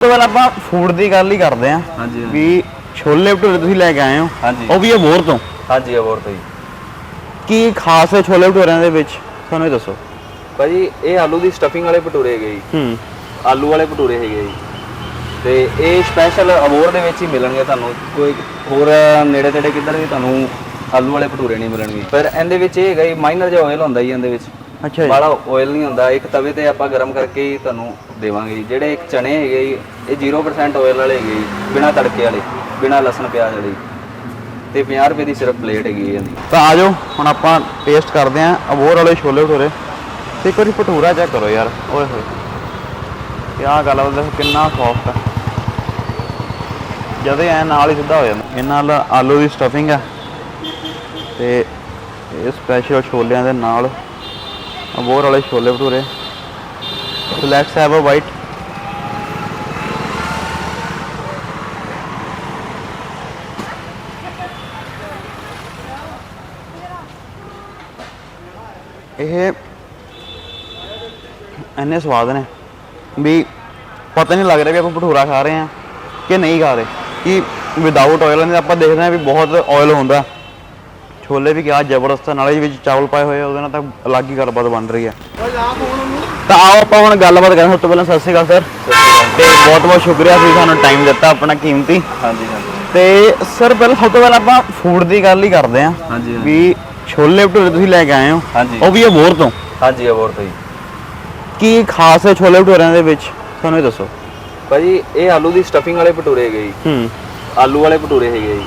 ਤੋਂ ਪਹਿਲਾਂ ਆਪਾਂ ਫੂਡ ਦੀ ਗੱਲ ਹੀ ਕਰਦੇ ਆਂ ਹਾਂਜੀ ਵੀ ਛੋਲੇ ਭਟੂਰੇ ਤੁਸੀਂ ਲੈ ਕੇ ਆਏ ਹੋ। ਹਾਂਜੀ। ਉਹ ਵੀ ਅਬੋਰ ਤੋਂ? ਹਾਂਜੀ ਅਬੋਰ ਤੋਂ ਜੀ। ਕੀ ਖਾਸ ਹੈ ਛੋਲੇ ਭਟੂਰਿਆਂ ਦੇ ਵਿੱਚ? ਤੁਹਾਨੂੰ ਇਹ ਦੱਸੋ। ਭਾਜੀ ਇਹ ਆਲੂ ਦੀ ਸਟਫਿੰਗ ਵਾਲੇ ਭਟੂਰੇ ਹੈਗੇ ਜੀ। ਹੂੰ। ਆਲੂ ਵਾਲੇ ਭਟੂਰੇ ਹੈਗੇ ਜੀ। ਤੇ ਇਹ ਸਪੈਸ਼ਲ ਅਬੋਰ ਦੇ ਵਿੱਚ ਹੀ ਮਿਲਣਗੇ ਤੁਹਾਨੂੰ। ਕੋਈ ਹੋਰ ਨੇੜੇ ਤੇੜੇ ਕਿੱਧਰ ਵੀ ਤੁਹਾਨੂੰ ਆਲੂ ਵਾਲੇ ਭਟੂਰੇ ਨਹੀਂ ਮਿਲਣਗੇ। ਪਰ ਇਹਦੇ ਵਿੱਚ ਇਹ ਹੈਗਾ ਜੀ ਮਾਈਨਰ ਜਿਹਾ ਆਇਲ ਹੁੰਦਾ ਜੀ ਇਹਦੇ ਵਿੱਚ। ਅੱਛਾ ਜੀ। ਬਾਹਲਾ ਆਇਲ ਨਹੀਂ ਹੁੰਦਾ ਇੱਕ ਤਵੇ ਤੇ ਆਪਾਂ ਗਰਮ ਕਰਕੇ ਹੀ ਤੁਹਾਨੂੰ ਦੇਵਾਂਗੇ ਜੀ। ਜਿਹੜੇ ਇੱਕ ਚਨੇ ਹੈਗੇ ਜੀ ਇਹ 0% ਆਇਲ ਵਾਲੇ ਹੈਗੇ ਜੀ ਬਿਨਾ ਤੜਕੇ ਵਾਲੇ ਬਿਨਾ ਲਸਣ ਪਿਆਜ਼ ਵਾਲੇ। ਤੇ 50 ਰੁਪਏ ਦੀ ਸਿਰਫ ਪਲੇਟ ਹੈਗੀ ਹੈ ਇਹਦੀ। ਤਾਂ ਆ ਜਾਓ ਹੁਣ ਆਪਾਂ ਟੇਸਟ ਕਰਦੇ ਆਂ ਅਬੋਰ ਵਾਲੇ ਛੋਲੇ ਭਟੂਰੇ। ਤੇ ਇੱਕ ਵਾਰੀ ਭਟੂਰਾ ਚੈੱਕ ਕਰੋ ਯਾਰ ਓਏ ਹੋਏ। ਕੀ ਗੱਲ ਆ ਦੇਖੋ ਕਿੰਨਾ ਸੌਫਟ ਆ। ਜਦੇ ਐ ਨਾਲ ਹੀ ਸਿੱਧਾ ਹੋ ਜਾਂਦਾ। ਇਹਨਾਂ ਨਾਲ ਆਲੂ ਦੀ ਸਟਫਿੰਗ ਆ। ਤੇ ਇਹ ਸਪੈਸ਼ਲ ਛੋਲਿਆਂ ਦੇ ਨਾਲ ਅਬੋਰ ਵਾਲੇ chole bhature so let's have a bite ਇਹ ਇੰਨੇ ਸਵਾਦ ਨੇ ਵੀ ਪਤਾ ਨਹੀਂ ਲੱਗ ਰਿਹਾ ਵੀ ਆਪਾਂ ਭਟੂਰਾ ਖਾ ਰਹੇ ਹਾਂ ਕਿ ਨਹੀਂ ਖਾ ਰਹੇ ਕਿ ਵਿਦਆਊਟ ਆਇਲ ਨੇ ਆਪਾਂ ਦੇਖਦੇ ਹਾਂ ਵੀ ਬਹੁਤ ਆਇਲ ਹੁੰਦਾ ਛੋਲੇ ਵੀ ਕਿਆ ਜ਼ਬਰਦਸਤ ਆ, ਨਾਲੇ ਵਿੱਚ ਚਾਵਲ ਪਾਏ ਹੋਏ ਆ ਉਹਦੇ ਨਾਲ ਤਾਂ ਅਲੱਗ ਹੀ ਗੱਲਬਾਤ ਬਣ ਰਹੀ ਹੈ ਤਾਂ ਆਓ ਆਪਾਂ ਹੁਣ ਗੱਲਬਾਤ ਕਰਾਂ ਸਭ ਤੋਂ ਪਹਿਲਾਂ ਸਤਿ ਸ਼੍ਰੀ ਅਕਾਲ ਸਰ। ਤੇ ਬਹੁਤ ਬਹੁਤ ਸ਼ੁਕਰੀਆ ਤੁਸੀਂ ਸਾਨੂੰ ਟਾਈਮ ਦਿੱਤਾ ਆਪਣਾ ਕੀਮਤੀ। ਹਾਂਜੀ ਹਾਂਜੀ। ਤੇ ਸਰ ਪਹਿਲਾਂ ਸਭ ਤੋਂ ਪਹਿਲਾਂ ਆਪਾਂ ਫੂਡ ਦੀ ਗੱਲ ਹੀ ਕਰਦੇ ਹਾਂ। ਹਾਂਜੀ ਵੀ ਛੋਲੇ ਭਟੂਰੇ ਤੁਸੀਂ ਲੈ ਕੇ ਆਏ ਹੋ। ਹਾਂਜੀ। ਉਹ ਵੀ ਅਬੋਰ ਤੋਂ? ਹਾਂਜੀ ਅਬੋਰ ਤੋਂ ਜੀ। ਕੀ ਖਾਸ ਹੈ ਛੋਲੇ ਭਟੂਰਿਆਂ ਦੇ ਵਿੱਚ? ਤੁਹਾਨੂੰ ਇਹ ਦੱਸੋ। ਭਾਜੀ ਇਹ ਆਲੂ ਦੀ ਸਟਫਿੰਗ ਵਾਲੇ ਭਟੂਰੇ ਹੈਗੇ ਜੀ। ਹੂੰ। ਆਲੂ ਵਾਲੇ ਭਟੂਰੇ ਹੈਗੇ ਜੀ।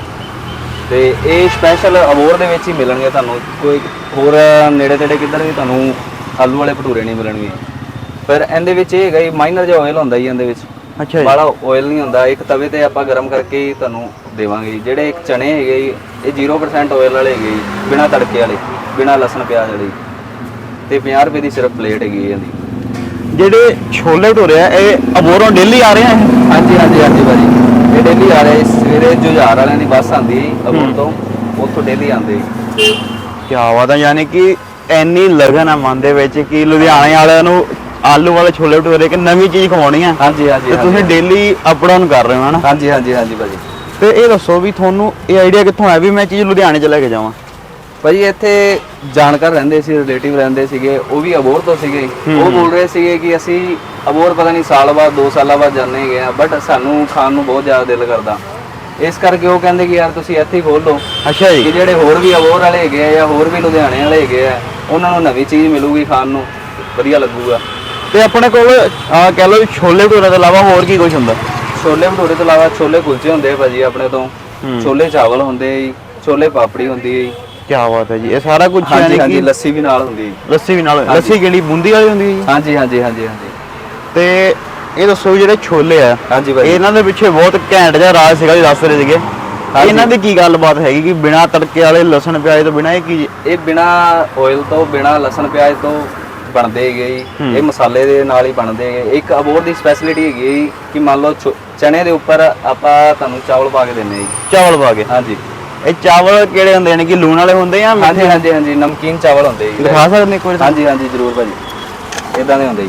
ਤੇ ਇਹ ਸਪੈਸ਼ਲ ਅਬੋਰ ਦੇ ਵਿੱਚ ਹੀ ਮਿਲਣਗੇ ਤੁਹਾਨੂੰ। ਕੋਈ ਹੋਰ ਨੇੜੇ ਤੇੜੇ ਕਿੱਧਰ ਵੀ ਤੁਹਾਨੂੰ ਆਲੂ ਵਾਲੇ ਭਟੂਰੇ ਨਹੀਂ ਮਿਲਣਗੇ। ਪਰ ਇਹਦੇ ਵਿੱਚ ਇਹ ਹੈਗਾ ਜੀ ਮਾਈਨਰ ਜਿਹਾ ਆਇਲ ਹੁੰਦਾ ਜੀ ਇਹਦੇ ਵਿੱਚ। ਅੱਛਾ ਜੀ। ਬਾਹਲਾ ਆਇਲ ਨਹੀਂ ਹੁੰਦਾ। ਇੱਕ ਤਵੇ ਤੇ ਆਪਾਂ ਗਰਮ ਕਰਕੇ ਹੀ ਤੁਹਾਨੂੰ ਦੇਵਾਂਗੇ ਜੀ। ਜਿਹੜੇ ਇੱਕ ਚਨੇ ਹੈਗੇ ਜੀ ਇਹ 0% ਆਇਲ ਵਾਲੇ ਹੈਗੇ ਜੀ ਬਿਨਾ ਤੜਕੇ ਵਾਲੇ ਬਿਨਾ ਲਸਣ ਪਿਆਜ਼ ਵਾਲੇ। ਤੇ 50 ਰੁਪਏ ਦੀ ਸਿਰਫ ਪਲੇਟ ਹੈਗੀ ਇਹਦੀ। ਜਿਹੜੇ ਛੋਲੇ ਭਟੂਰੇ ਆ ਇਹ ਅਬੋਰੋਂ ਡੇਲੀ ਆ ਰਹੇ ਆ ਇਹ? ਹਾਂਜੀ ਹਾਂਜੀ ਹਾਂਜੀ ਭਾਜੀ। ਆ ਰਹੇ ਸਵੇਰੇ ਜੁਝਾਰ ਵਾਲਿਆਂ ਦੀ ਬੱਸ ਆਉਂਦੀ ਹੈ ਅਬੋਰ ਤੋਂ ਉੱਥੋਂ ਡੇਲੀ ਆਉਂਦੇ ਕੀ ਬਾਤ ਹੈ ਯਾਨੀ ਕਿ ਇੰਨੀ ਲਗਨ ਆ ਮਨ ਦੇ ਵਿੱਚ ਕਿ ਲੁਧਿਆਣੇ ਵਾਲਿਆਂ ਨੂੰ ਆਲੂ ਵਾਲੇ ਛੋਲੇ ਭਟੂਰੇ ਇੱਕ ਨਵੀਂ ਚੀਜ਼ ਖਵਾਉਣੀ ਆ। ਹਾਂਜੀ ਹਾਂਜੀ ਤੇ ਤੁਸੀਂ ਡੇਲੀ ਅਪ ਡਾਊਨ ਕਰ ਰਹੇ ਹੋ ਹਨਾ? ਹਾਂਜੀ ਹਾਂਜੀ ਹਾਂਜੀ ਭਾਜੀ। ਤੇ ਇਹ ਦੱਸੋ ਵੀ ਤੁਹਾਨੂੰ ਇਹ ਆਈਡੀਆ ਕਿੱਥੋਂ ਆਇਆ ਵੀ ਮੈਂ ਚੀਜ਼ ਲੁਧਿਆਣੇ ਚ ਲੈ ਕੇ ਜਾਵਾਂ? ਭਾਜੀ ਇੱਥੇ ਜਾਣਕਾਰ ਰਹਿੰਦੇ ਸੀ ਰਿਲੇਟਿਵ ਰਹਿੰਦੇ ਸੀਗੇ ਉਹ ਵੀ ਅਬੋਰ ਤੋਂ ਸੀਗੇ। ਉਹ ਬੋਲ ਰਹੇ ਸੀਗੇ ਕਿ ਅਸੀਂ ਅਬੋਰ ਪਤਾ ਨਹੀਂ ਸਾਲ ਬਾਅਦ 2 ਸਾਲਾਂ ਬਾਅਦ ਜਾਂਦੇ ਹੈਗੇ ਆ ਬਟ ਸਾਨੂੰ ਖਾਣ ਨੂੰ ਬਹੁਤ ਜ਼ਿਆਦਾ ਦਿਲ ਕਰਦਾ। ਇਸ ਕਰਕੇ ਉਹ ਕਹਿੰਦੇ ਕਿ ਯਾਰ ਤੁਸੀਂ ਇੱਥੇ ਹੀ ਖੋਲ ਲਓ। ਅੱਛਾ ਜੀ। ਕਿ ਜਿਹੜੇ ਹੋਰ ਵੀ ਅਬੋਰ ਵਾਲੇ ਹੈਗੇ ਆ ਜਾਂ ਹੋਰ ਵੀ ਲੁਧਿਆਣੇ ਵਾਲੇ ਹੈਗੇ ਆ ਉਹਨਾਂ ਨੂੰ ਨਵੀਂ ਚੀਜ਼ ਮਿਲੂਗੀ ਖਾਣ ਨੂੰ। ਵਧੀਆ ਲੱਗੂਗਾ। ਤੇ ਆਪਣੇ ਕੋਲ ਕਹਿ ਲਓ ਛੋਲੇ ਭਟੂਰੇ ਤੋਂ ਇਲਾਵਾ ਹੋਰ ਕੀ ਕੁਝ ਹੁੰਦਾ? ਛੋਲੇ ਭਟੂਰੇ ਤੋਂ ਇਲਾਵਾ ਛੋਲੇ ਕੁਲਚੇ ਹੁੰਦੇ ਆ ਭਾਜੀ ਆਪਣੇ ਤੋਂ। ਛੋਲੇ ਚਾਵਲ ਹੁੰਦੇ ਆ ਜੀ ਛੋਲੇ ਪਾਪੜੀ ਹੁੰਦੀ ਹੈ ਜੀ। ਕੀ ਬਾਤ ਹੈ ਜੀ ਇਹ ਸਾਰਾ ਕੁਝ ਹਾਂਜੀ ਹਾਂਜੀ ਲੱਸੀ ਵੀ ਨਾਲ ਹੁੰਦੀ ਹੈ ਲੱਸੀ ਵੀ ਨਾਲ ਲੱਸੀ ਕਿਹੜੀ ਬੂੰਦੀ ਵਾਲੀ ਹੁੰਦੀ ਹੈ ਜੀ? ਹਾਂਜੀ ਹਾਂਜੀ ਹਾਂਜੀ ਹਾਂਜੀ। ਤੇ ਇਹ ਦੱਸੋ ਵੀ ਜਿਹੜੇ ਛੋਲੇ ਆ ਹਾਂਜੀ ਭਾਜੀ ਇਹਨਾਂ ਦੇ ਪਿੱਛੇ ਬਹੁਤ ਘੈਂਟ ਜਿਹਾ ਰਾਜ ਸੀਗਾ ਜੀ ਦੱਸ ਰਹੇ ਸੀਗੇ। ਇਹਨਾਂ ਦੀ ਕੀ ਗੱਲਬਾਤ ਹੈਗੀ ਕਿ ਬਿਨਾ ਤੜਕੇ ਵਾਲੇ ਲਸਣ ਪਿਆਜ਼ ਤੋਂ ਬਿਨਾ ਇਹ ਕੀ ਇਹ ਬਿਨਾ ਆਇਲ ਤੋਂ ਬਿਨਾ ਲਸਣ ਪਿਆਜ਼ ਤੋਂ ਬਣਦੇ ਹੈਗੇ ਇਹ ਮਸਾਲੇ ਦੇ ਨਾਲ ਹੀ ਬਣਦੇ ਹੈਗੇ। ਇੱਕ ਅਬੋਰ ਦੀ ਸਪੈਸ਼ਲਿਟੀ ਹੈਗੀ ਹੈ ਕਿ ਮੰਨ ਲਓ ਚਨੇ ਦੇ ਉੱਪਰ ਆਪਾਂ ਤੁਹਾਨੂੰ ਚਾਵਲ ਪਾ ਕੇ ਦਿੰਨੇ ਜੀ। ਚਾਵਲ ਪਾ ਕੇ? ਹਾਂਜੀ। ਇਹ ਚਾਵਲ ਕਿਹੜੇ ਹੁੰਦੇ ਨੇ ਕਿ ਲੂਣ ਵਾਲੇ ਹੁੰਦੇ ਆ ਹਾਂਜੀ ਹਾਂਜੀ ਹਾਂਜੀ ਨਮਕੀਨ ਚਾਵਲ ਹੁੰਦੇ ਜੀ। ਦਿਖਾ ਸਕਦੇ ਨੇ ਇੱਕ ਵਾਰੀ ਹਾਂਜੀ ਹਾਂਜੀ ਜ਼ਰੂਰ ਭਾਜੀ। ਇਦਾਂ ਦੇ ਹੁੰਦੇ ਜੀ।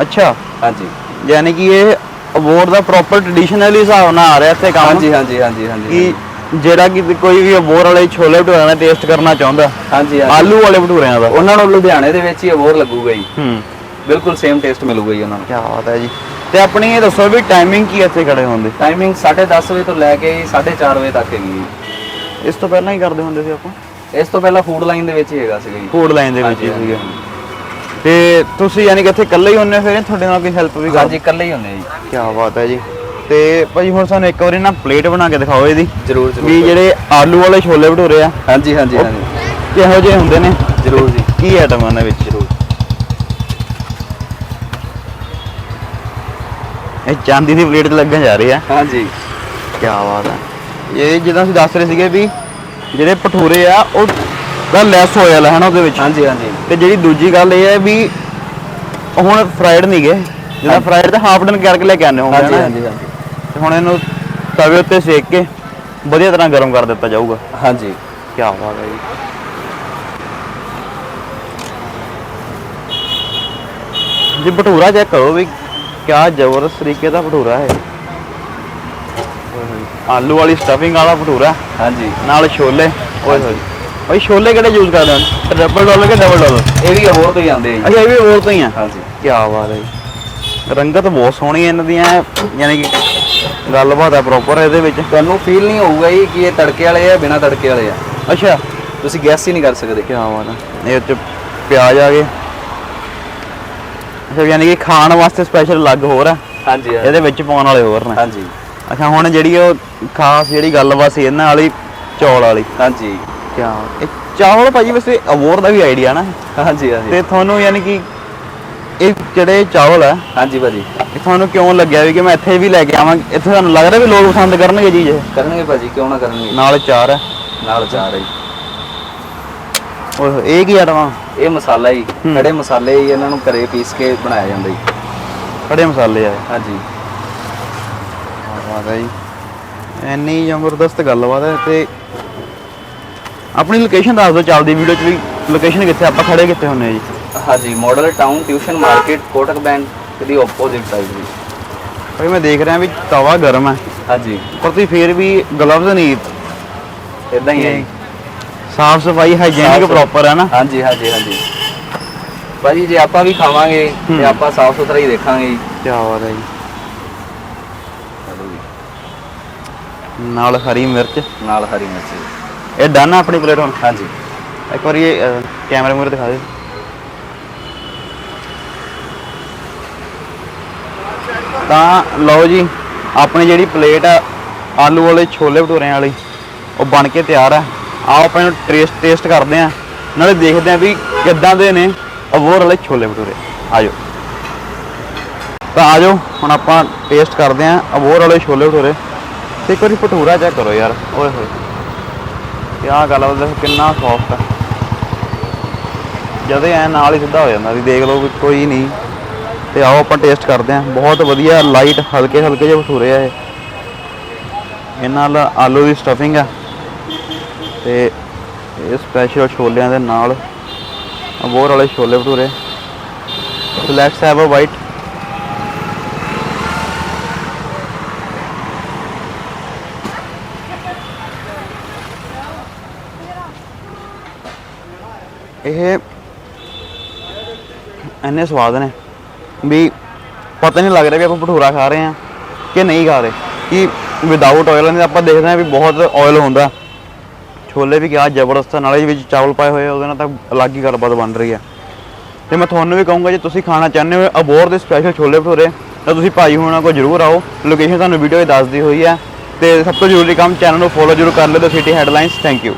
ਅੱਛਾ। ਹਾਂਜੀ। ਯਾਨੀ ਕਿ ਇਹ ਅਬੋਰ ਦਾ ਪ੍ਰੋਪਰ ਟ੍ਰੈਡੀਸ਼ਨਲ ਹਿਸਾਬ ਨਾਲ ਆ ਰਿਹਾ ਇੱਥੇ ਕੰਮ? ਹਾਂਜੀ ਹਾਂਜੀ ਹਾਂਜੀ ਹਾਂਜੀ ਕਿ ਜਿਹੜਾ ਕਿ ਕੋਈ ਵੀ ਅਬੋਰ ਵਾਲੇ ਛੋਲੇ ਭਟੂਰਿਆਂ ਦਾ ਟੇਸਟ ਕਰਨਾ ਚਾਹੁੰਦਾ ਹਾਂਜੀ ਹਾਂਜੀ। ਆਲੂ ਵਾਲੇ ਭਟੂਰਿਆਂ ਦਾ? ਉਹਨਾਂ ਨੂੰ ਲੁਧਿਆਣੇ ਦੇ ਵਿੱਚ ਹੀ ਅਬੋਰ ਲੱਗੂਗਾ ਜੀ। ਹੂੰ। ਬਿਲਕੁਲ ਸੇਮ ਟੇਸਟ ਮਿਲੂਗਾ ਜੀ ਉਹਨਾਂ ਨੂੰ। ਕੀ ਬਾਤ ਹੈ ਜੀ। ਤੇ ਆਪਣੀ ਇਹ ਦੱਸੋ ਵੀ ਟਾਈਮਿੰਗ ਕੀ ਇੱਥੇ ਖੜੇ ਹੋਣ ਦੀ? ਟਾਈਮਿੰਗ 10:30 ਵਜੇ ਤੋਂ ਲੈ ਕੇ 4:30 ਵਜੇ ਤੱਕ ਹੈਗੀ ਜੀ। ਇਸ ਤੋਂ ਪਹਿਲਾਂ ਹੀ ਕਰਦੇ ਹੁੰਦੇ ਸੀ ਆਪਾਂ? ਇਸ ਤੋਂ ਪਹਿਲਾਂ ਫੂਡ ਲਾਈਨ ਦੇ ਵਿੱਚ ਹੀ ਹੈਗਾ ਸੀਗਾ ਜੀ। ਫੂਡ ਲਾਈਨ ਦੇ ਵਿੱਚ ਹੀ ਹਾਂਜੀ, ਸੀਗੇ। ਤੇ ਤੁਸੀਂ ਯਾਨੀ ਕਿ ਇੱਥੇ ਇਕੱਲੇ ਹੀ ਹੁੰਨੇ ਫਿਰ ਤੁਹਾਡੇ ਨਾਲ ਕੋਈ ਹੈਲਪ ਵੀ ਕਰ ਹਾਂਜੀ ਇਕੱਲੇ ਹੀ ਹੁੰਦੇ ਆ ਜੀ। ਕੀ ਬਾਤ ਹੈ ਜੀ। ਤੇ ਭਾਜੀ ਹੁਣ ਸਾਨੂੰ ਇੱਕ ਵਾਰੀ ਨਾ ਪਲੇਟ ਬਣਾ ਕੇ ਦਿਖਾਓ ਇਹਦੀ। ਜ਼ਰੂਰ ਵੀ ਜਿਹੜੇ ਆਲੂ ਵਾਲੇ ਛੋਲੇ ਭਟੂਰੇ ਆ। ਹਾਂਜੀ ਹਾਂਜੀ ਹਾਂਜੀ। ਕਿਹੋ ਜਿਹੇ ਹੁੰਦੇ ਨੇ? ਜ਼ਰੂਰ ਜੀ। ਕੀ ਆਈਟਮ ਉਹਨਾਂ ਵਿੱਚ? ਜ਼ਰੂਰ। ਇਹ ਚਾਂਦੀ ਦੀ ਪਲੇਟ ਲੱਗਣ ਜਾ ਰਹੀ ਆ। ਹਾਂਜੀ। ਕੀ ਬਾਤ ਹੈ ਇਹ ਜਿੱਦਾਂ ਤੁਸੀਂ ਦੱਸ ਰਹੇ ਸੀਗੇ ਵੀ ਜਿਹੜੇ ਭਟੂਰੇ ਆ ਉਹ ਦਾ ਲੈਸ ਹੋ ਜਾਂਦਾ ਹੈ ਨਾ ਉਹਦੇ ਵਿੱਚ? ਹਾਂਜੀ ਹਾਂਜੀ। ਤੇ ਜਿਹੜੀ ਦੂਜੀ ਗੱਲ ਇਹ ਹੈ ਵੀ ਹੁਣ ਫਰਾਈਡ ਨਹੀਂ ਗਏ। ਜਿਹੜਾ ਫਰਾਈਡ ਤਾਂ ਹਾਫ ਡਨ ਕਰਕੇ ਲੈ ਕੇ ਆਨੇ ਹੋਗੇ ਹਾਂਜੀ ਹਾਂਜੀ ਹਾਂਜੀ। ਤੇ ਹੁਣ ਇਹਨੂੰ ਤਵੇ ਉੱਤੇ ਸੇਕ ਕੇ ਵਧੀਆ ਤਰ੍ਹਾਂ ਗਰਮ ਕਰ ਦਿੱਤਾ ਜਾਊਗਾ। ਹਾਂਜੀ। ਕੀ ਬਾਤ ਹੈ ਜੀ। ਜੀ ਭਟੂਰਾ ਚੈੱਕ ਕਰੋ ਵੀ ਕਿਆ ਜ਼ਬਰਦਸਤ ਤਰੀਕੇ ਦਾ ਭਟੂਰਾ ਹੈ। ਆਲੂ ਵਾਲੀ ਸਟਫਿੰਗ ਵਾਲਾ ਭਟੂਰਾ ਹਾਂਜੀ। ਨਾਲ ਛੋਲੇ। ਓਏ ਹੋਏ। ਭਾਈ ਛੋਲੇ ਕਿਹੜੇ ਯੂਜ਼ ਕਰਦੇ ਹੋ ਟ੍ਰਿਪਲ ਡਾਲਰ ਕਿ ਡਬਲ ਡਾਲਰ ਇਹ ਵੀ ਅਬੋਰ ਤੋਂ ਹੀ ਆਉਂਦੇ ਆ ਅੱਛਾ ਇਹ ਵੀ ਹੋਰ ਤੋਂ ਹੀ ਆ। ਹਾਂਜੀ। ਕੀ ਬਾਤ ਹੈ ਰੰਗਤ ਬਹੁਤ ਸੋਹਣੀ ਹੈ ਇਹਨਾਂ ਦੀਆਂ ਯਾਨੀ ਕਿ ਗੱਲਬਾਤ ਹੈ ਪ੍ਰੋਪਰ ਇਹਦੇ ਵਿੱਚ। ਤੁਹਾਨੂੰ ਫੀਲ ਨਹੀਂ ਹੋਊਗਾ ਜੀ ਕਿ ਇਹ ਤੜਕੇ ਵਾਲੇ ਆ ਬਿਨਾ ਤੜਕੇ ਵਾਲੇ ਆ। ਅੱਛਾ। ਤੁਸੀਂ ਗੈਸ ਹੀ ਨਹੀਂ ਕਰ ਸਕਦੇ। ਕੀ ਬਾਤ ਹੈ। ਇਹ ਚ ਪਿਆਜ਼ ਆ ਗਏ। ਅੱਛਾ ਯਾਨੀ ਕਿ ਖਾਣ ਵਾਸਤੇ ਸਪੈਸ਼ਲ ਅਲੱਗ ਹੋਰ ਆ ਹਾਂਜੀ। ਇਹਦੇ ਵਿੱਚ ਪਾਉਣ ਵਾਲੇ ਹੋਰ ਨੇ। ਹਾਂਜੀ। ਅੱਛਾ ਹੁਣ ਜਿਹੜੀ ਉਹ ਖਾਸ ਜਿਹੜੀ ਗੱਲਬਾਤ ਸੀ ਇਹਨਾਂ ਵਾਲੀ ਚੌਲ ਵਾਲੀ। ਹਾਂਜੀ। ਕੀ ਇਹ ਚਾਵਲ ਭਾਜੀ ਵੈਸੇ ਅਵਾਰਡ ਦਾ ਵੀ ਆਈਡੀਆ ਨਾ। ਹਾਂਜੀ ਹਾਂਜੀ। ਤੇ ਤੁਹਾਨੂੰ ਯਾਨੀ ਕਿ ਇਹ ਜਿਹੜੇ ਚਾਵਲ ਆ ਹਾਂਜੀ ਭਾਜੀ। ਇਹ ਤੁਹਾਨੂੰ ਕਿਉਂ ਲੱਗਿਆ ਵੀ ਕਿ ਮੈਂ ਇੱਥੇ ਵੀ ਲੈ ਕੇ ਆਵਾਂ? ਇੱਥੇ ਤੁਹਾਨੂੰ ਲੱਗ ਰਿਹਾ ਵੀ ਲੋਕ ਪਸੰਦ ਕਰਨਗੇ ਚੀਜ਼ ਇਹ? ਕਰਨਗੇ ਭਾਜੀ ਕਿਉਂ ਨਾ ਕਰਨਗੇ? ਨਾਲ ਚਾਰ ਹੈ ਨਾਲ ਚਾਰ ਹੈ ਜੀ। ਓਏ ਇਹ ਕੀ ਆਟਵਾ ਇਹ ਮਸਾਲਾ ਹੀ। ਖੜੇ ਮਸਾਲੇ ਹੀ ਇਹਨਾਂ ਨੂੰ ਘਰੇ ਪੀਸ ਕੇ ਬਣਾਇਆ ਜਾਂਦਾ ਜੀ। ਖੜੇ ਮਸਾਲੇ ਆ। ਹਾਂਜੀ। ਬਾਤ ਹੈ ਜੀ। ਇੰਨੀ ਜ਼ਬਰਦਸਤ ਗੱਲਬਾਤ ਹੈ ਤੇ ਆਪਣੀ ਲੋਕੇਸ਼ਨ ਦੱਸ ਦਿਓ ਚੱਲਦੀ ਵੀਡੀਓ 'ਚ ਵੀ ਲੋਕੇਸ਼ਨ ਕਿੱਥੇ ਆਪਾਂ ਖੜੇ ਕਿੱਥੇ ਹੁੰਨੇ ਜੀ? ਹਾਂਜੀ Model Town tuition market Kotak bank ਦੀ ਆਪੋਜ਼ਿਟ ਸਾਈਡ ਜੀ। ਭਾਈ ਮੈਂ ਦੇਖ ਰਿਹਾ ਵੀ ਤਵਾ ਗਰਮ ਹੈ ਹਾਂਜੀ। ਪਰ ਤੁਸੀਂ ਫੇਰ ਵੀ ਗਲਵਜ਼ ਨਹੀਂ ਇਦਾਂ ਹੀ ਹੈ ਜੀ। ਸਾਫ਼ ਸਫ਼ਾਈ ਹਾਈਜੀਨਿਕ ਪ੍ਰੋਪਰ ਹੈ ਨਾ। ਹਾਂਜੀ ਹਾਂਜੀ ਹਾਂਜੀ। ਭਾਜੀ ਜੇ ਆਪਾਂ ਵੀ ਖਾਵਾਂਗੇ ਤੇ ਆਪਾਂ ਸਾਫ਼ ਸੁਥਰਾ ਹੀ ਦੇਖਾਂਗੇ ਜੀ। ਕੀ ਬਾਤ ਹੈ ਜੀ। ਨਾਲ ਹਰੀ ਮਿਰਚ। ਨਾਲ ਹਰੀ ਮਿਰਚ। ਇਹ ਡਨ ਆ ਆਪਣੀ ਪਲੇਟ ਹੁਣ? ਹਾਂਜੀ। ਇੱਕ ਵਾਰੀ ਇਹ ਅਹ, ਕੈਮਰੇ ਮੂਹਰੇ ਦਿਖਾ ਦੇ। ਤਾਂ ਲਓ ਜੀ ਆਪਣੀ ਜਿਹੜੀ ਪਲੇਟ ਆ ਆਲੂ ਵਾਲੇ ਛੋਲੇ ਭਟੂਰਿਆਂ ਵਾਲੀ ਉਹ ਬਣ ਕੇ ਤਿਆਰ ਆ। ਆਓ ਆਪਾਂ ਇਹਨੂੰ ਟੇਸਟ ਟੇਸਟ ਕਰਦੇ ਆ। ਨਾਲੇ ਦੇਖਦੇ ਆ ਵੀ ਕਿੱਦਾਂ ਦੇ ਨੇ ਅਬੋਰ ਵਾਲੇ ਛੋਲੇ ਭਟੂਰੇ। ਆਜੋ। ਤਾਂ ਆਜੋ ਹੁਣ ਆਪਾਂ ਟੇਸਟ ਕਰਦੇ ਆ ਅਬੋਰ ਵਾਲੇ ਛੋਲੇ ਭਟੂਰੇ। ਤੇ ਇੱਕ ਵਾਰੀ ਭਟੂਰਾ ਚੈੱਕ ਕਰੋ ਯਾਰ, ਓਏ ਹੋਏ। ਕਿਆ ਗੱਲ ਆ ਦੇਖੋ ਕਿੰਨਾ ਸੌਫਟ ਆ। ਜਦੇ ਐ ਨਾਲ ਹੀ ਸਿੱਧਾ ਹੋ ਜਾਂਦਾ ਵੀ ਦੇਖ ਲਓ ਵੀ ਕੋਈ ਨਹੀਂ। ਤੇ ਆਓ ਆਪਾਂ ਟੇਸਟ ਕਰਦੇ ਆਂ। ਬਹੁਤ ਵਧੀਆ ਲਾਈਟ ਹਲਕੇ ਹਲਕੇ ਜਿਹੇ ਭਟੂਰੇ ਆ ਇਹ। ਇਹਨਾਂ ਨਾਲ ਆਲੂ ਦੀ ਸਟਫਿੰਗ ਆ। ਤੇ ਇਹ ਸਪੈਸ਼ਲ ਛੋਲਿਆਂ ਦੇ ਨਾਲ ਅਬੋਰ ਵਾਲੇ chole bhature. So let's have a bite ਇਹ ਇੰਨੇ ਸਵਾਦ ਨੇ ਵੀ ਪਤਾ ਨਹੀਂ ਲੱਗ ਰਿਹਾ ਵੀ ਆਪਾਂ ਭਟੂਰਾ ਖਾ ਰਹੇ ਹਾਂ ਕਿ ਨਹੀਂ ਖਾ ਰਹੇ। ਕਿ ਵਿਦਆਊਟ ਆਇਲ ਨੇ ਆਪਾਂ ਦੇਖਦੇ ਹਾਂ ਵੀ ਬਹੁਤ ਆਇਲ ਹੁੰਦਾ। ਛੋਲੇ ਵੀ ਕਿਆ ਜ਼ਬਰਦਸਤ ਆ, ਨਾਲੇ ਵਿੱਚ ਚਾਵਲ ਪਾਏ ਹੋਏ ਉਹਦੇ ਨਾਲ ਤਾਂ ਅਲੱਗ ਹੀ ਗੱਲਬਾਤ ਬਣ ਰਹੀ ਹੈ ਤੇ ਮੈਂ ਤੁਹਾਨੂੰ ਵੀ ਕਹੂੰਗਾ ਜੇ ਤੁਸੀਂ ਖਾਣਾ ਚਾਹੁੰਦੇ ਹੋ ਅਬੋਰ ਦੇ ਸਪੈਸ਼ਲ ਛੋਲੇ ਭਟੂਰੇ ਤਾਂ ਤੁਸੀਂ ਭਾਈ ਹੋਣਾ ਕੋ ਜਰੂਰ ਆਓ। ਲੋਕੇਸ਼ਨ ਤੁਹਾਨੂੰ ਵੀਡੀਓ 'ਚ ਦੱਸਦੀ ਹੋਈ ਹੈ ਤੇ ਸਭ ਤੋਂ ਜ਼ਰੂਰੀ ਕੰਮ ਚੈਨਲ ਨੂੰ ਫੋਲੋ ਜਰੂਰ ਕਰ ਲਿਓ the city headlines thank you